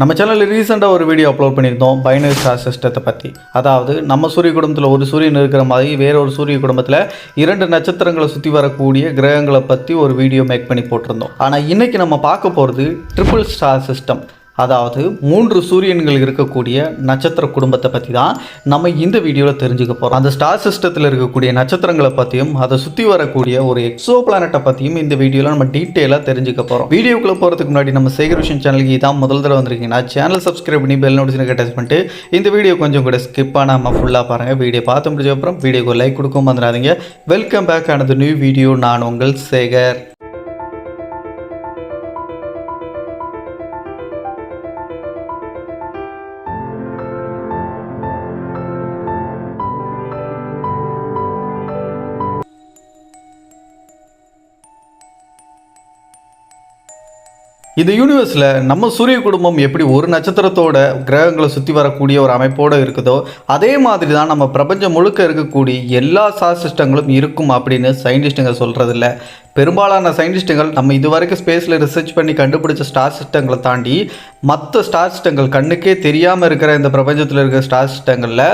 நம்ம சேனலில் ரீசெண்டாக ஒரு வீடியோ அப்லோட் பண்ணியிருந்தோம் பைனரி ஸ்டார் சிஸ்டத்தை பற்றி அதாவது நம்ம சூரிய குடும்பத்தில் ஒரு சூரியன் இருக்கிற மாதிரி வேற ஒரு சூரிய குடும்பத்தில் இரண்டு நட்சத்திரங்களை சுற்றி வரக்கூடிய கிரகங்களை பற்றி ஒரு வீடியோ மேக் பண்ணி போட்டிருந்தோம். ஆனால் இன்றைக்கி நம்ம பார்க்க போகிறது ட்ரிபிள் ஸ்டார் சிஸ்டம் அதாவது மூன்று சூரியன்கள் இருக்கக்கூடிய நட்சத்திர குடும்பத்தை பற்றி தான் நம்ம இந்த வீடியோவில் தெரிஞ்சுக்க போகிறோம் அந்த ஸ்டார் சிஸ்டத்தில் இருக்கக்கூடிய நட்சத்திரங்களை பற்றியும் அதை சுற்றி வரக்கூடிய ஒரு எக்ஸோ பிளானட்டை பற்றியும் இந்த வீடியோவில் நம்ம டீட்டெயிலாக தெரிஞ்சுக்க போகிறோம் வீடியோக்குள்ளே போகிறதுக்கு முன்னாடி நம்ம சேகர் விஷன் சேனலுக்கு இதான் முதல் தடவை வந்திருக்கீங்கன்னா சேனல் சப்ஸ்கிரைப் பண்ணி பெல் நோட்டிஃபிகேஷன் அட்டாச் பண்ணிட்டு இந்த வீடியோ கொஞ்சம் கூட ஸ்கிப் பண்ணாமல் ஃபுல்லாக பாருங்கள் வீடியோ பார்த்து முடிஞ்ச அப்புறம் வீடியோக்கு லைக் கொடுக்க வந்துடாதீங்க வெல்கம் பேக் ஆனது நியூ வீடியோ நான் உங்கள் சேகர் இந்த யூனிவர்ஸில் நம்ம சூரிய குடும்பம் எப்படி ஒரு நட்சத்திரத்தோட கிரகங்களை சுற்றி வரக்கூடிய ஒரு அமைப்போடு இருக்குதோ அதே மாதிரி தான் நம்ம பிரபஞ்சம் முழுக்க இருக்கக்கூடிய எல்லா சார் சிஸ்டங்களும் இருக்கும் அப்படின்னு சயின்டிஸ்ட்டுங்க சொல்கிறதில்ல பெரும்பாலான சயின்டிஸ்ட்டுகள் நம்ம இதுவரைக்கும் ஸ்பேஸில் ரிசர்ச் பண்ணி கண்டுபிடிச்ச ஸ்டார் சிஸ்டங்களை தாண்டி மற்ற ஸ்டார் சிஸ்டங்கள் கண்ணுக்கே தெரியாமல் இருக்கிற இந்த பிரபஞ்சத்தில் இருக்கிற ஸ்டார் சிஸ்டங்களில்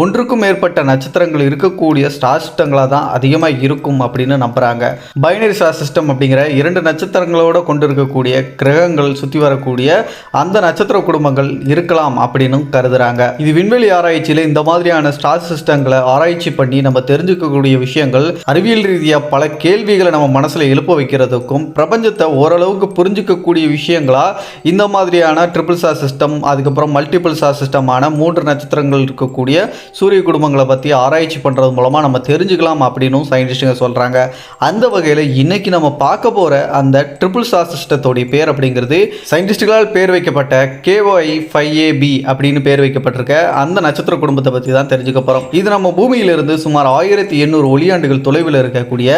ஒன்றுக்கும் மேற்பட்ட நட்சத்திரங்கள் இருக்கக்கூடிய ஸ்டார் சிஸ்டங்களாக தான் அதிகமாக இருக்கும் அப்படின்னு நம்புகிறாங்க பைனரி ஸ்டார் சிஸ்டம் அப்படிங்கிற இரண்டு நட்சத்திரங்களோட கொண்டு இருக்கக்கூடிய கிரகங்கள் சுற்றி வரக்கூடிய அந்த நட்சத்திர குடும்பங்கள் இருக்கலாம் அப்படின்னு கருதுகிறாங்க இது விண்வெளி ஆராய்ச்சியில் இந்த மாதிரியான ஸ்டார் சிஸ்டங்களை ஆராய்ச்சி பண்ணி நம்ம தெரிஞ்சுக்கக்கூடிய விஷயங்கள் அறிவியல் ரீதியாக பல கேள்விகளை நம்ம மனசில் எழுப்ப வைக்கிறதுக்கும் பிரபஞ்சத்தை ஓரளவுக்கு புரிஞ்சுக்கக்கூடிய விஷயங்களா? இந்த மாதிரியான ட்ரிபிள் சார் சிஸ்டம் அதுக்கப்புறம் மல்டிபிள் சார் சிஸ்டமான மூன்று நட்சத்திரங்கள் இருக்கக்கூடிய சூரிய குடும்பங்களை பற்றி ஆராய்ச்சி பண்ணுறது மூலமாக நம்ம தெரிஞ்சுக்கலாம் அப்படின்னும் சயின்டிஸ்ட்டுங்க சொல்கிறாங்க அந்த வகையில் இன்னைக்கு நம்ம பார்க்க போகிற அந்த ட்ரிபிள் ஸ்டார் சிஸ்டத்தோடைய பேர் அப்படிங்கிறது சயின்டிஸ்டுகளால் பேர் வைக்கப்பட்ட கேஒய் ஃபைவ் ஏபி அப்படின்னு பேர் வைக்கப்பட்டிருக்க அந்த நட்சத்திர குடும்பத்தை பற்றி தான் தெரிஞ்சுக்க போகிறோம் இது நம்ம பூமியிலிருந்து சுமார் ஆயிரத்தி எண்ணூறு ஒளியாண்டுகள் தொலைவில் இருக்கக்கூடிய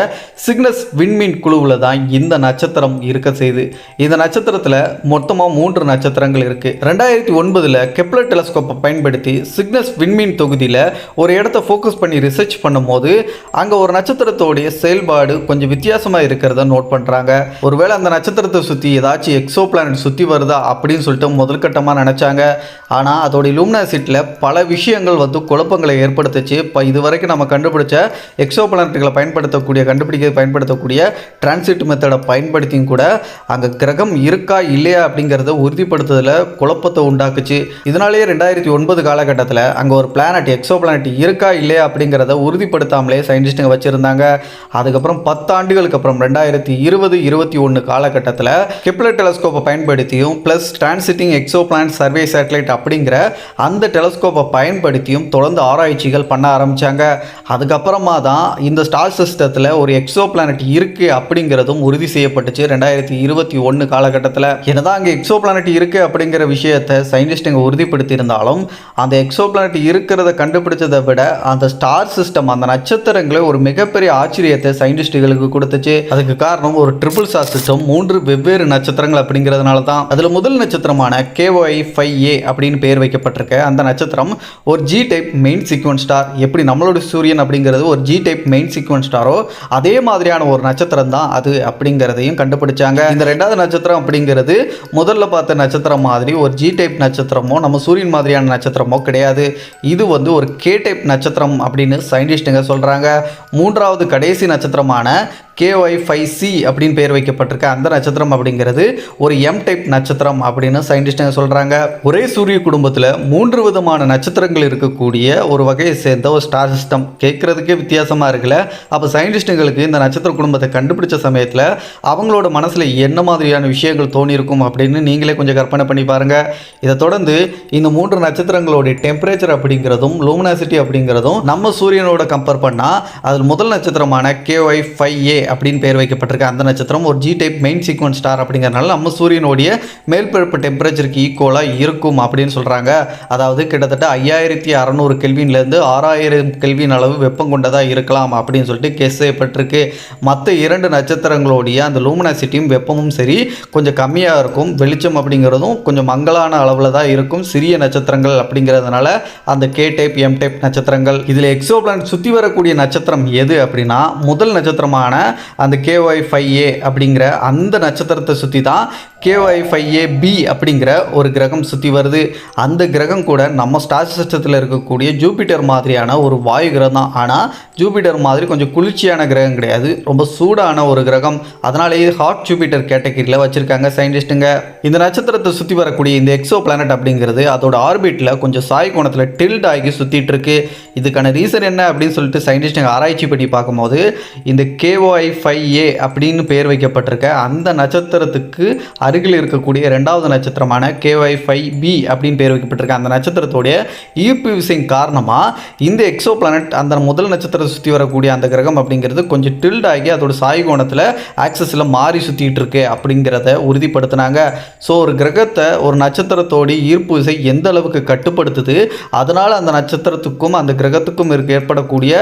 சிக்னஸ் வின் விண்மீன் குழுவில் தான் இந்த நட்சத்திரம் இருக்க செய்யுது இந்த நட்சத்திரத்தில் மொத்தமாக மூன்று நட்சத்திரங்கள் இருக்குது ரெண்டாயிரத்தி ஒன்பதில் கெப்லர் டெலஸ்கோப்பை பயன்படுத்தி சிக்னஸ் விண்மீன் தொகுதியில் ஒரு இடத்த ஃபோக்கஸ் பண்ணி ரிசர்ச் பண்ணும்போது அங்கே ஒரு நட்சத்திரத்தோடைய செயல்பாடு கொஞ்சம் வித்தியாசமாக இருக்கிறத நோட் பண்ணுறாங்க ஒருவேளை அந்த நட்சத்திரத்தை சுற்றி ஏதாச்சும் எக்ஸோ பிளானட் சுற்றி வருதா அப்படின்னு சொல்லிட்டு முதல் கட்டமாக நினச்சாங்க. ஆனால் அதோடைய லூமினாசிட்டியில் பல விஷயங்கள் வந்து குழப்பங்களை ஏற்படுத்துச்சு. இப்போ இது வரைக்கும் நம்ம கண்டுபிடிச்ச எக்ஸோ பிளானட்டுகளை பயன்படுத்தக்கூடிய கண்டுபிடிக்க பயன்படுத்தக்கூடிய டிரான்சிட் மெத்தடை பயன்படுத்தியும் கூட அங்கே கிரகம் இருக்கா இல்லையா அப்படிங்கிறத உறுதிப்படுத்துறதுல குழப்பத்தை உண்டாக்குச்சு. இதனாலேயே ரெண்டாயிரத்தி ஒன்பது காலகட்டத்தில் அங்கே ஒரு பிளானட் எக்ஸோ பிளானட் இருக்கா இல்லையா அப்படிங்கிறத உறுதிப்படுத்தாமலே சயின்டிஸ்ட்டுங்க வச்சுருந்தாங்க. அதுக்கப்புறம் பத்தாண்டுகளுக்கு அப்புறம் ரெண்டாயிரத்தி இருபது இருபத்தி ஒன்று காலகட்டத்தில் கெப்லர் டெலஸ்கோப்பை பயன்படுத்தியும் plus transiting exoplanet survey satellite அப்படிங்கிற அந்த டெலஸ்கோப்பை பயன்படுத்தியும் தொடர்ந்து ஆராய்ச்சிகள் பண்ண ஆரம்பித்தாங்க அதுக்கப்புறமா தான் இந்த ஸ்டார் சிஸ்டத்தில் ஒரு எக்ஸோ பிளானட் இருக்கு இருக்குது அப்படிங்கிறதும் உறுதி செய்யப்பட்டுச்சு. ரெண்டாயிரத்தி இருபத்தி ஒன்று காலகட்டத்தில் என்னதான் அங்கே எக்ஸோ பிளானட் இருக்குது அப்படிங்கிற விஷயத்தை சயின்டிஸ்ட்டுங்க உறுதிப்படுத்தியிருந்தாலும் அந்த எக்ஸோ பிளானட் இருக்கிறத கண்டுபிடிச்சதை விட அந்த ஸ்டார் சிஸ்டம் அந்த நட்சத்திரங்களே ஒரு மிகப்பெரிய ஆச்சரியத்தை சயின்டிஸ்ட்டுகளுக்கு கொடுத்துச்சு. அதுக்கு காரணம் ஒரு ட்ரிபிள் ஸ்டார் சிஸ்டம் மூன்று வெவ்வேறு நட்சத்திரங்கள் அப்படிங்கிறதுனால தான் அதில் முதல் நட்சத்திரமான கேஒய் ஃபைவ் ஏ அப்படின்னு பேர் வைக்கப்பட்டிருக்க. அந்த நட்சத்திரம் ஒரு G type main sequence star எப்படி நம்மளோட சூரியன் அப்படிங்கிறது ஒரு ஜி டைப் மெயின் சீக்வன்ஸ் ஸ்டாரோ அதே மாதிரியான ஒரு நட்சத்திரம் நட்சத்திரம் தான் அது அப்படிங்கிறதையும் கண்டுபிடிச்சாங்க. இந்த ரெண்டாவது நட்சத்திரம் அப்படிங்கிறது முதல்ல பார்த்த நட்சத்திரம் மாதிரி ஒரு ஜி டைப் நட்சத்திரமோ நம்ம சூரியன் மாதிரியான நட்சத்திரமோ கிடையாது. இது வந்து ஒரு கே டைப் நட்சத்திரம் அப்படின்னு சயின்டிஸ்ட்டுங்க சொல்கிறாங்க மூன்றாவது கடைசி நட்சத்திரமான கேஒய் ஃபைவ் சி அப்படின்னு பேர் வைக்கப்பட்டிருக்க அந்த நட்சத்திரம் அப்படிங்கிறது ஒரு எம் டைப் நட்சத்திரம் அப்படின்னு சயின்டிஸ்ட்டுங்க சொல்கிறாங்க ஒரே சூரிய குடும்பத்தில் மூன்று விதமான நட்சத்திரங்கள் இருக்கக்கூடிய ஒரு வகையை சேர்ந்த ஒரு ஸ்டார் சிஸ்டம் கேட்குறதுக்கே வித்தியாசமாக இருக்குல்ல? அப்போ சயின்டிஸ்ட்டுங்களுக்கு இந்த நட்சத்திர குடும்பத்தை கண்டுபிடிச்ச சமயத்தில் அவங்களோட மனசில் என்ன மாதிரியான விஷயங்கள் தோணியிருக்கும் அப்படின்னு நீங்களே கொஞ்சம் கற்பனை பண்ணி பாருங்கள் இதை தொடர்ந்து இந்த மூன்று நட்சத்திரங்களுடைய டெம்பரேச்சர் அப்படிங்கிறதும் லூமினாசிட்டி அப்படிங்கிறதும் நம்ம சூரியனோட கம்பேர் பண்ணால் அதில் முதல் நட்சத்திரமான கேஒய் ஃபைவ் ஏ அப்படின்னு பேர் வைக்கப்பட்டிருக்க அந்த நட்சத்திரம். ஒரு G type main sequence star அப்படிங்கிறனால நம்ம சூரியனுடைய மேற்பரப்பு டெம்பரேச்சருக்கு ஈக்குவலாக இருக்கும் அப்படின்னு சொல்கிறாங்க அதாவது கிட்டத்தட்ட ஐயாயிரத்தி அறநூறு கெல்வின்லேருந்து ஆறாயிரம் கெல்வின் அளவு வெப்பம் கொண்டதாக இருக்கலாம் அப்படின்னு சொல்லிட்டு கெஸ் செய்யப்பட்டிருக்கு. மற்ற இரண்டு நட்சத்திரங்களுடைய அந்த லூமினாசிட்டியும் வெப்பமும் சரி கொஞ்சம் கம்மியாக இருக்கும். வெளிச்சம் அப்படிங்கிறதும் கொஞ்சம் மங்கலான அளவில் தான் இருக்கும். சிறிய நட்சத்திரங்கள் அப்படிங்கிறதுனால அந்த கே டைப் எம் டைப் நட்சத்திரங்கள். இதில் எக்ஸோ பிளான் சுற்றி வரக்கூடிய நட்சத்திரம் எது அப்படின்னா முதல் நட்சத்திரமான அந்த கேஒய் ஃபைவ் ஏ அப்படிங்கிற அந்த நட்சத்திரத்தை சுற்றி தான் கேஒய்ஃபைஏ பி அப்படிங்கிற ஒரு கிரகம் சுற்றி வருது. அந்த கிரகம் கூட நம்ம ஸ்டார் சிஸ்டத்தில் இருக்கக்கூடிய ஜூபிட்டர் மாதிரியான ஒரு வாயு கிரகம் தான். ஆனால் ஜூபிட்டர் மாதிரி கொஞ்சம் குளிர்ச்சியான கிரகம் கிடையாது. ரொம்ப சூடான ஒரு கிரகம். அதனாலேயே ஹாட் ஜூபிட்டர் கேட்டகரியில் வச்சுருக்காங்க சயின்டிஸ்ட்டுங்க இந்த நட்சத்திரத்தை சுற்றி வரக்கூடிய இந்த எக்ஸோ பிளானட் அப்படிங்கிறது அதோட ஆர்பிட்டில் கொஞ்சம் சாய் கோணத்தில் டில்ட் ஆகி சுற்றிட்டு இருக்கு. இதுக்கான ரீசன் என்ன அப்படின்னு சொல்லிட்டு சயின்டிஸ்ட்டுங்க ஆராய்ச்சி பண்ணி பார்க்கும்போது இந்த கேஒய்ஃபைஏ ஃபைவ் ஏ அப்படின்னு பேர் வைக்கப்பட்டிருக்க அந்த நட்சத்திரத்துக்கு அருகில் இருக்கக்கூடிய ரெண்டாவது நட்சத்திரமான கேஒய் ஃபைவ் பி அப்படின்னு பேர் வைக்கப்பட்டிருக்க அந்த நட்சத்திரத்தோடைய ஈர்ப்பு விசையின் காரணமாக இந்த எக்ஸோ பிளானட் அந்த முதல் நட்சத்திரத்தை சுற்றி வரக்கூடிய அந்த கிரகம் அப்படிங்கிறது கொஞ்சம் டில்ட் ஆகி அதோட சாய் கோணத்தில் ஆக்சஸில் மாறி சுற்றிட்டு இருக்கு அப்படிங்கிறத உறுதிப்படுத்தினாங்க. ஸோ ஒரு கிரகத்தை ஒரு நட்சத்திரத்தோடைய ஈர்ப்பு விசை எந்த அளவுக்கு கட்டுப்படுத்துது அதனால் அந்த நட்சத்திரத்துக்கும் அந்த கிரகத்துக்கும் இருக்க ஏற்படக்கூடிய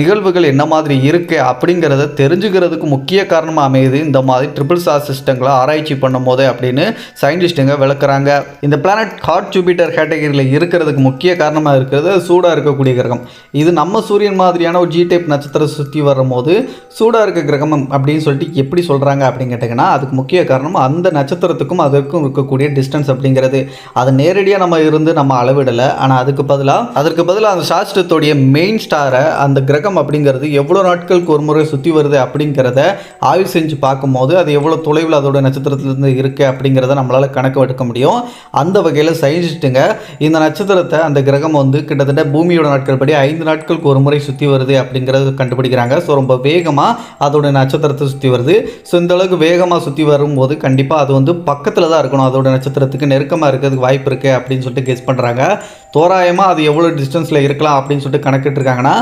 நிகழ்வுகள் என்ன மாதிரி இருக்குது அப்படிங்கிறத தெரிஞ்சுக்கிறதுக்கு முக்கிய காரணமாக அமையுது. இந்த மாதிரி ட்ரிபிள் ஸ்டார் சிஸ்டங்களை ஆராய்ச்சி பண்ணும்போது அப்படின்னு சயின்டிஸ்ட்டுங்க விளக்குறாங்க. இந்த பிளானட் ஹாட் ஜூபிட்டர் கேட்டகரியில் இருக்கிறதுக்கு முக்கிய காரணமாக இருக்கிறது சூடாக இருக்கக்கூடிய கிரகம். இது நம்ம சூரியன் மாதிரியான ஒரு ஜி டைப் நட்சத்திரம் சுற்றி வரும்போது சூடாக இருக்க கிரகம் அப்படின்னு சொல்லிட்டு எப்படி சொல்கிறாங்க அப்படின்னு கேட்டிங்கன்னா அதுக்கு முக்கிய காரணம் அந்த நட்சத்திரத்துக்கும் அதற்கும் இருக்கக்கூடிய டிஸ்டன்ஸ் அப்படிங்கிறது. அது நேரடியாக நம்ம இருந்து நம்ம அளவிடலை. ஆனால் அதுக்கு பதிலாக அதற்கு பதிலாக அந்த சாஸ்திரத்துடைய மெயின் ஸ்டாரை அந்த கிரகம் அப்படிங்கிறது எவ்வளோ நாட்களுக்கு ஒரு முறை சுற்றி வருது அப்படிங்கிறத ஆய்வு செஞ்சு பார்க்கும்போது அது எவ்வளோ தொலைவில் அதோட நட்சத்திரத்திலிருந்து இருக்குது அப்படிங்கிறத நம்மளால் கணக்கு எடுக்க முடியும். அந்த வகையில் சயின்ஸ்ட்டுங்க இந்த நட்சத்திரத்தை அந்த கிரகம் வந்து கிட்டத்தட்ட பூமியோட நாட்கள் படி ஐந்து நாட்களுக்கு ஒரு முறை சுற்றி வருது அப்படிங்கிறத கண்டுபிடிக்கிறாங்க. ஸோ ரொம்ப வேகமாக அதோட நட்சத்திரத்தை சுற்றி வருது. ஸோ இந்த அளவுக்கு வேகமாக சுற்றி வரும்போது கண்டிப்பாக அது வந்து பக்கத்தில் தான் இருக்கணும். அதோட நட்சத்திரத்துக்கு நெருக்கமாக இருக்கிறதுக்கு வாய்ப்பு இருக்குது அப்படின்னு சொல்லிட்டு கெஸ் பண்ணுறாங்க தோராயமாக அது எவ்வளோ டிஸ்டன்ஸில் இருக்கலாம் அப்படின்னு சொல்லிட்டு கணக்கிட்டுருக்காங்கன்னா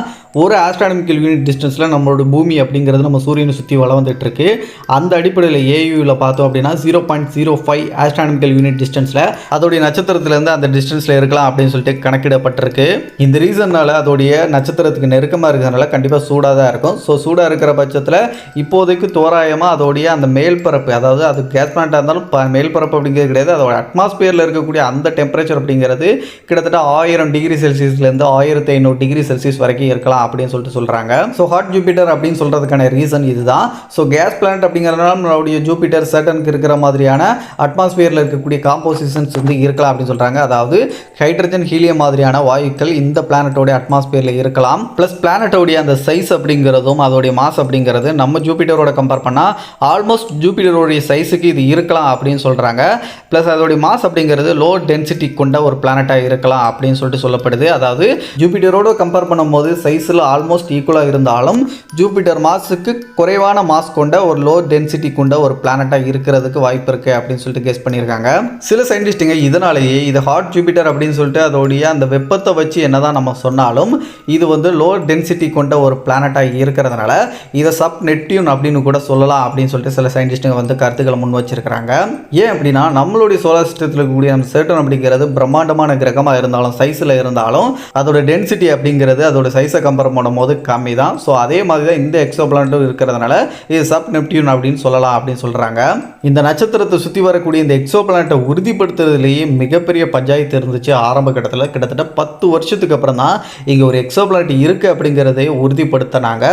ஒரு ஆஸ்ட்ரானமிக்கல் யூனிட் டிஸ்டன்ஸில் நம்மளோட பூமி அப்படிங்கிறது நம்ம சூரியனை சுற்றி வளம் இருக்கு. அந்த அடிப்படையில் ஏயூவில் பார்த்தோம் அப்படின்னா zero point zero five astronomical unit டிஸ்டன்ஸில் அதோடைய நட்சத்திரத்திலேருந்து அந்த டிஸ்டன்ஸில் இருக்கலாம் அப்படின்னு சொல்லிட்டு கணக்கிடப்பட்டிருக்கு. இந்த ரீசன்னால் அதோடைய நட்சத்திரத்துக்கு நெருக்கமாக இருக்கிறதுனால கண்டிப்பாக சூடாக தான் இருக்கும். ஸோ சூடாக இருக்கிற பட்சத்தில் இப்போதைக்கு தோராயமாக அதோடைய அந்த மேல் பரப்பு அதாவது அது கேஸ் பிளான்ட்டாக இருந்தாலும் ப மேல் பரப்பு அப்படிங்கிறது கிடையாது. அதோட அட்மாஸ்பியரில் இருக்கக்கூடிய அந்த டெம்பரேச்சர் அப்படிங்கிறது கிட்டத்தட்ட ஆயிரம் டிகிரி செல்சியஸ்லேருந்து ஆயிரத்தி ஐநூறு டிகிரி செல்சியஸ் வரைக்கும் இருக்கலாம் அப்படின்னு சொல்லிட்டு சொல்கிறாங்க ஸோ ஹாட் ஜூபிட்டர் அப்படின்னு சொல்கிறதுக்கான ரீசன் இதுதான். ஸோ கேஸ் பிளான்ட் அப்படிங்கிறதுனால நம்மளுடைய ஜூபிட்டர் சட்டனுக்கு இருக்கிற மாதிரி மாதிரியான அட்மாஸ்பியரில் இருக்கக்கூடிய காம்போசிஷன்ஸ் வந்து இருக்கலாம் அப்படின்னு சொல்கிறாங்க அதாவது ஹைட்ரஜன் ஹீலியம் மாதிரியான வாயுக்கள் இந்த பிளானட்டோடைய அட்மாஸ்பியரில் இருக்கலாம். ப்ளஸ் பிளானட்டோடைய அந்த சைஸ் அப்படிங்கிறதும் அதோடைய மாஸ் அப்படிங்கிறது நம்ம ஜூபிட்டரோட கம்பேர் பண்ணால் ஆல்மோஸ்ட் ஜூபிட்டரோடைய சைஸுக்கு இது இருக்கலாம் அப்படின்னு சொல்கிறாங்க ப்ளஸ் அதோடைய மாஸ் அப்படிங்கிறது லோ டென்சிட்டி கொண்ட ஒரு பிளானட்டாக இருக்கலாம் அப்படின்னு சொல்லிட்டு சொல்லப்படுது. அதாவது ஜூபிட்டரோட கம்பேர் பண்ணும்போது சைஸில் ஆல்மோஸ்ட் ஈக்குவலாக இருந்தாலும் ஜூபிட்டர் மாஸுக்கு குறைவான மாஸ் கொண்ட ஒரு லோ டென்சிட்டி கொண்ட ஒரு பிளானட்டாக இருக்கிறதுக்கு வாய்ப்பு நடந்திருக்கு அப்படின்னு சொல்லிட்டு கெஸ் பண்ணியிருக்காங்க. சில சயின்டிஸ்ட்டுங்க இதனாலேயே இது ஹாட் ஜூபிட்டர் அப்படின்னு சொல்லிட்டு அதோடைய அந்த வெப்பத்தை வச்சு என்னதான் நம்ம சொன்னாலும் இது வந்து லோ டென்சிட்டி கொண்ட ஒரு பிளானட்டாக இருக்கிறதுனால இதை சப் நெப்டியூன் அப்படின்னு கூட சொல்லலாம் அப்படின்னு சொல்லிட்டு சில சயின்டிஸ்ட்டுங்க வந்து கருத்துக்களை முன் வச்சிருக்கிறாங்க. ஏன் அப்படின்னா நம்மளுடைய சோலார் சிஸ்டத்தில் இருக்கக்கூடிய நம்ம சேட்டன் அப்படிங்கிறது பிரம்மாண்டமான கிரகமாக இருந்தாலும் சைஸில் இருந்தாலும் அதோட டென்சிட்டி அப்படிங்கிறது அதோட சைஸை கம்பேர் பண்ணும்போது கம்மி தான் ஸோ அதே மாதிரி தான் இந்த எக்ஸோ பிளானட்டும் இருக்கிறதுனால இது சப் நெப்டியூன் அப்படின்னு சொல்லலாம் அப்படின்னு சொல்கிறாங்க இந்த நட்சத்திரத்தை சுற்றி வரக்கூடிய இந்த எக்ஸோ பிளானட்டை உறுதிப்படுத்துறதுலேயே மிகப்பெரிய பஞ்சாயத்து இருந்துச்சு. ஆரம்ப கட்டத்தில் கிட்டத்தட்ட பத்து வருஷத்துக்கு அப்புறம் தான் இங்கே ஒரு எக்ஸோ பிளானட் இருக்குது அப்படிங்கிறதை உறுதிப்படுத்தினாங்க.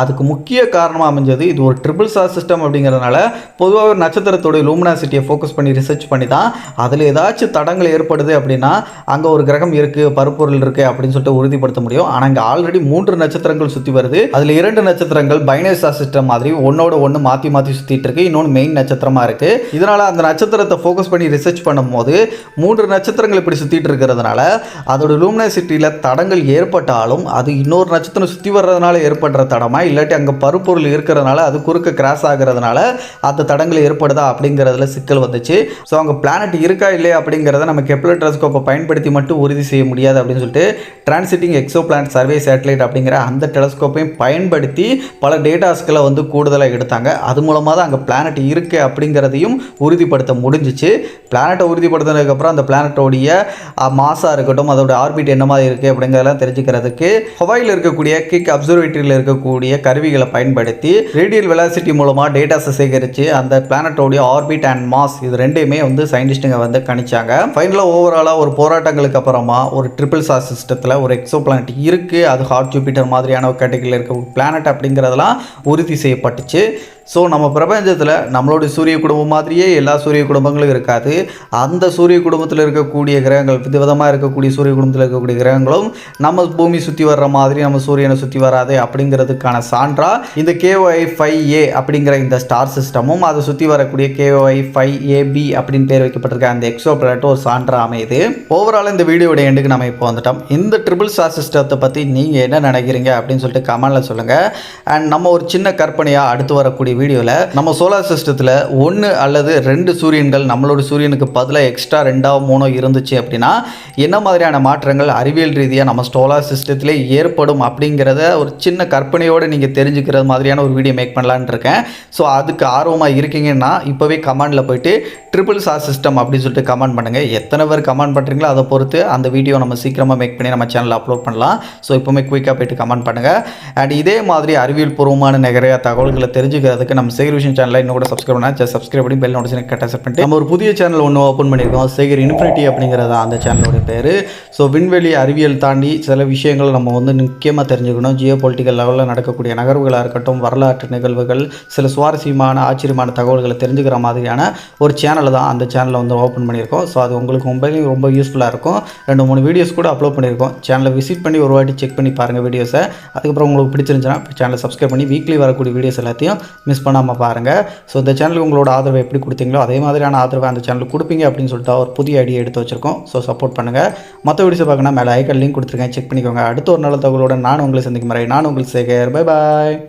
அதுக்கு முக்கிய காரணமாக அமைஞ்சது இது ஒரு ட்ரிபிள் ஸ்டார் சிஸ்டம் அப்படிங்கிறதுனால பொதுவாக ஒரு நட்சத்திரத்தோடைய லூமினாசிட்டியை ஃபோக்கஸ் பண்ணி ரிசர்ச் பண்ணி தான் அதில் ஏதாச்சும் தடங்கள் ஏற்படுது அப்படின்னா அங்கே ஒரு கிரகம் இருக்குது பருப்பொருள் இருக்குது அப்படின்னு சொல்லிட்டு உறுதிப்படுத்த முடியும். ஆனால் இங்கே ஆல்ரெடி மூன்று நட்சத்திரங்கள் சுற்றி வருது. அதில் இரண்டு நட்சத்திரங்கள் பைனேசா சிஸ்டம் மாதிரி ஒன்னோட ஒன்று மாற்றி மாற்றி சுற்றிட்டு இருக்கு. இன்னொன்று மெயின் நட்சத்திரமாக இருக்குது இதனால் அந்த நட்சத்திரத்தை ஃபோக்கஸ் பண்ணி ரிசர்ச் பண்ணும்போது மூன்று நட்சத்திரங்கள் இப்படி சுற்றிட்டு இருக்கிறதுனால அதோட லூமினாசிட்டியில் தடங்கள் ஏற்பட்டாலும் அது இன்னொரு நட்சத்திரம் சுற்றி வர்றதுனால ஏற்படுற தடமா இல்லாட்டி அங்கே பருப்பொருள் இருக்கிறதுனால அது குறுக்க கிராஸ் ஆகிறதுனால அந்த தடங்கள் ஏற்படுதா அப்படிங்கிறதுல சிக்கல் வந்துச்சு. ஸோ அங்கே பிளானட் இருக்கா இல்லையா அப்படிங்கிறத நம்ம கெப்லர் டெலஸ்கோப்பை பயன்படுத்தி மட்டும் உறுதி செய்ய முடியாது அப்படின்னு சொல்லிட்டு transiting exoplanet survey satellite அப்படிங்கிற அந்த டெலஸ்கோப்பையும் பயன்படுத்தி பல டேட்டாஸ்களை வந்து கூடுதலாக எடுத்தாங்க. அது மூலமாக தான் அங்கே பிளானட் இருக்குது அப்படிங்கிறதையும் உறுதிப்படுத்த முடிஞ்சிச்சு. பிளானட்டை உறுதிப்படுத்தினதுக்கப்புறம் அந்த பிளானட்டோடைய மாசாக இருக்கட்டும் அதோட ஆர்பிட் என்ன மாதிரி இருக்குது அப்படிங்கிறதெல்லாம் தெரிஞ்சுக்கிறதுக்கு ஹவாயில் இருக்கக்கூடிய கிக் அப்சர்வேட்டரியில் இருக்கக்கூடிய கருவிகளை பயன்படுத்தி ரேடியல் வெலாசிட்டி மூலமாக டேட்டாஸை சேகரித்து அந்த பிளானட்டோடைய ஆர்பிட் அண்ட் மாஸ் இது ரெண்டையுமே வந்து சயின்டிஸ்ட்டுங்க வந்து கணிச்சாங்க. ஃபைனலாக ஓவராலாக ஒரு போராட்டங்களுக்கு அப்புறமா ஒரு ட்ரிபிள் சார் சிஸ்டத்தில் ஒரு எக்ஸோ பிளானட் இருக்குது அது ஹார்ட் ஜூபிட்டர் மாதிரியான ஒரு கேட்டகரியில் இருக்க பிளானட் அப்படிங்கிறதெல்லாம் உறுதி செய்யப்பட்டுச்சு. ஸோ நம்ம பிரபஞ்சத்தில் நம்மளுடைய சூரிய குடும்பம் மாதிரி மாதிரியே எல்லா சூரிய குடும்பங்களும் இருக்காது. அந்த சூரிய குடும்பத்தில் இருக்கக்கூடிய கிரகங்கள் விதவிதமாக இருக்கக்கூடிய சூரிய குடும்பத்தில் இருக்கக்கூடிய கிரகங்களும் நம்ம பூமி சுற்றி வர்ற மாதிரி நம்ம சூரியனை சுற்றி வராது அப்படிங்கிறதுக்கான சான்றா இந்த கேஒய் ஃபைவ் ஏ அப்படிங்கிற இந்த ஸ்டார் சிஸ்டமும் அதை சுற்றி வரக்கூடிய கேஒய் ஃபைவ் ஏபி அப்படின்னு பேர் வைக்கப்பட்டிருக்க அந்த எக்ஸோ பிளானட் ஒரு சான்றா அமையுது. ஓவரால் இந்த வீடியோடைய எண்டுக்கு நம்ம இப்போ வந்துட்டோம். இந்த ட்ரிபிள் ஸ்டார் சிஸ்டத்தை பற்றி நீங்கள் என்ன நினைக்கிறீங்க அப்படின்னு சொல்லிட்டு கமெண்டில் சொல்லுங்கள் அண்ட் நம்ம ஒரு சின்ன கற்பனையாக அடுத்து வரக்கூடிய வீடியோவில் நம்ம சோலார் சிஸ்டத்தில் ஒன்று அல்லது ரெண்டு சூரியன்கள் நம்மளோட சூரியனுக்கு பதிலாக எக்ஸ்ட்ரா ரெண்டோ மூணோ இருந்துச்சு அப்படின்னா என்ன மாதிரியான மாற்றங்கள் அறிவியல் ரீதியாக நம்ம ஸ்டோலார் சிஸ்டத்திலே ஏற்படும் அப்படிங்கிறத ஒரு சின்ன கற்பனையோடு நீங்கள் தெரிஞ்சுக்கிறது மாதிரியான ஒரு வீடியோ மேக் பண்ணலான் இருக்கேன். ஸோ அதுக்கு ஆர்வமாக இருக்கீங்கன்னா இப்போவே கமெண்டில் போயிட்டு ட்ரிபிள் சார் சிஸ்டம் அப்படின்னு சொல்லிட்டு கமெண்ட் பண்ணுங்கள் எத்தனை பேர் கமெண்ட் பண்ணுறீங்களோ அதை பொறுத்து அந்த வீடியோ நம்ம சீக்கிரமாக மேக் பண்ணி நம்ம சேனலில் அப்லோட் பண்ணலாம். ஸோ இப்போவுமே குயிக்காக போயிட்டு கமெண்ட் பண்ணுங்கள் அண்ட் இதே மாதிரி அறிவியல் பூர்வமான நிறைய தகவல்களை தெரிஞ்சுக்கிறதுக்கு நம்ம சேகர் விஷன் சேனலில் இன்னும் கூட சப்ஸ்கிரைப் பண்ணால் சப்ஸ்கிரைப் பண்ணி பெல் நோட்டிஃபிகேஷன் கரெக்டாக செட் பண்ணிட்டு நம்ம ஒரு புதிய சேனல் ஒன்று ஓப்பன் பண்ணியிருக்கோம் சேகர் இன்ஃபினிட்டி அப்படிங்கிறது அந்த சேனலோட பேர். ஸோ விண்வெளி அறிவியல் தாண்டி சில விஷயங்கள் நம்ம வந்து முக்கியமாக தெரிஞ்சுக்கணும். ஜியோ பொலிட்டிக்கல் லெவலில் நடக்கக்கூடிய நகர்வுகளாக இருக்கட்டும் வரலாற்று நிகழ்வுகள் சில சுவாரஸ்யமான ஆச்சரியமான தகவல்களை தெரிஞ்சுக்கிற மாதிரியான ஒரு சேனல் தான் அந்த சேனலை வந்து ஓப்பன் பண்ணியிருக்கோம். ஸோ அது உங்களுக்கு மொபைலையும் ரொம்ப யூஸ்ஃபுல்லாக இருக்கும். ரெண்டு மூணு வீடியோஸ் கூட அப்லோட் பண்ணியிருக்கோம். சேனலை விசிட் பண்ணி ஒரு வாட்டி செக் பண்ணி பாருங்கள் வீடியோஸை அதுக்கப்புறம் உங்களுக்கு பிடிச்சிருந்துச்சுன்னா சேனலை சப்ஸ்கிரைப் பண்ணி வீக்லி வரக்கூடிய வீடியோஸ் எல்லாத்தையும் மிஸ் பண்ணாமல் பாருங்கள் ஸோ இந்த சேனலுக்கு உங்களோட ஆதரவை எப்படி கொடுத்தீங்களோ அதே மாதிரியான ஆதரவை அந்த சேனலுக்கு கொடுப்பீங்க அப்படின்னு சொல்லிட்டு ஒரு புதிய ஐடியா எடுத்து வச்சிருக்கோம். ஸோ சப்போர்ட் பண்ணுங்கள் மற்ற வீடியோஸ் பார்க்கணும் மேலே ஐக்கன் லிங்க் கொடுத்துருக்கேன். செக் பண்ணிக்கோங்க. அடுத்த ஒரு நல்ல தகவலோட நான் உங்களை சந்திக்கும் முறை நான் உங்களுக்கு சேகர். Bye bye